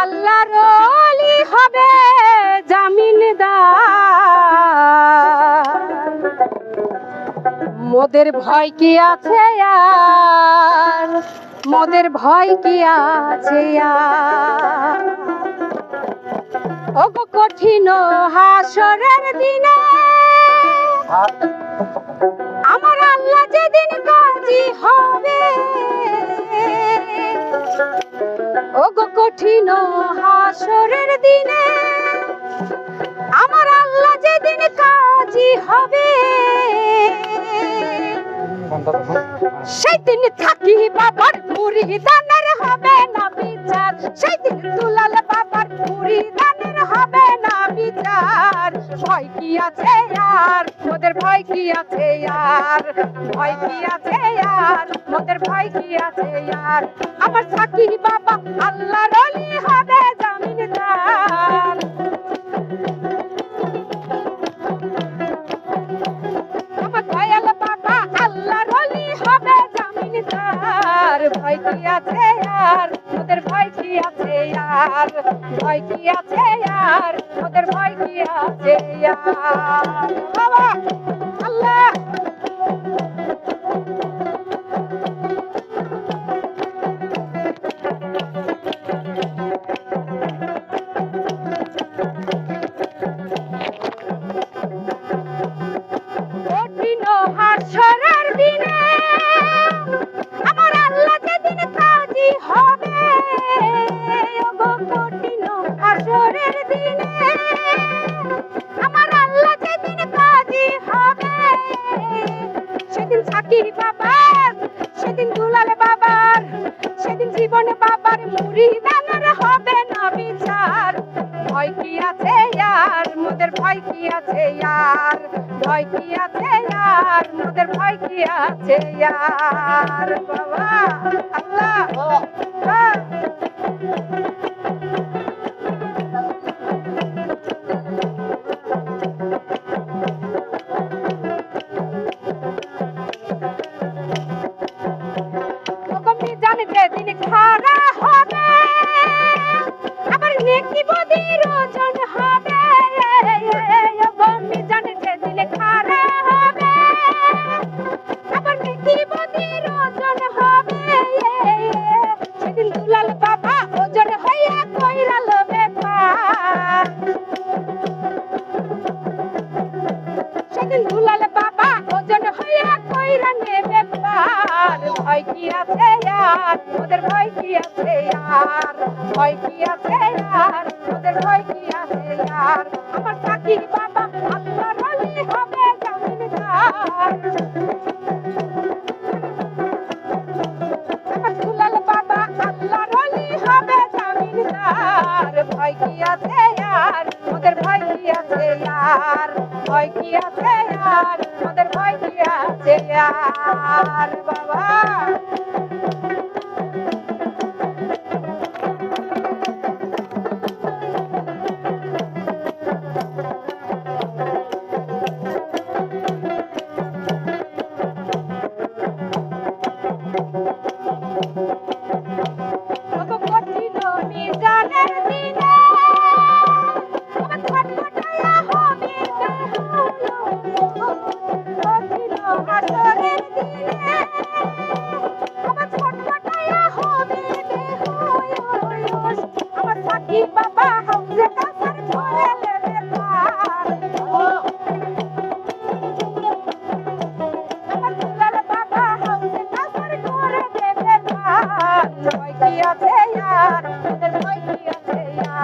আল্লাহর অলি হবে জামিনদার। মোদের ভয় কি আছে আর? মোদের ভয় কি আছে আর? ওগো কঠিন হাসরের দিনে আমার আল্লাহ যেদিন কাজী হবে কঠিন হাসরের দিনে, আমার আল্লাহ যেদিন কাজী হবে সেদিন থাকি বাবার পুরি দানের হবে না বিচার। সেদিন দুলাল বাবার পুরি দানের হবে না বিচার ভয় কি আছে আর? মোদের ভয় কি আছে আর? ভয় কি আছে আর? মোদের ভয় কি আছে আর? আমার সাকি বাবা আল্লাহর অলি হবে জামিনদার আছে আর, ওদের ভয় কি আছে আর? ভয় কি আছে আর, ওদের ভয় কি আছে আর? বাবা, আল্লাহ! জীবনে বাবার মুড়ি দানার হবে না বিচার। ভয় কি আছে আর? মোদের ভয় কি আছে আর? ভয় কি আছে আর? মোদের ভয় কি আছে আর? বাবা আল্লাহ। ভয় কি আছে আর? ওদের ভয় কি আছে আর? ভয় কি আছে আর? ওদের ভয় কি আছে আর? আমার চাকরি বাবা আল্লাহ রলি হবে জামিনদার আর ভয় কি আছে আর? ওদের ভয় কি আছে আর বাবা?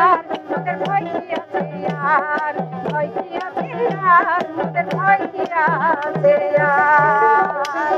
আর তোদের ভয় কি আছে আর? ভয় কি আছে আর? তোদের ভয় কি আছে আর?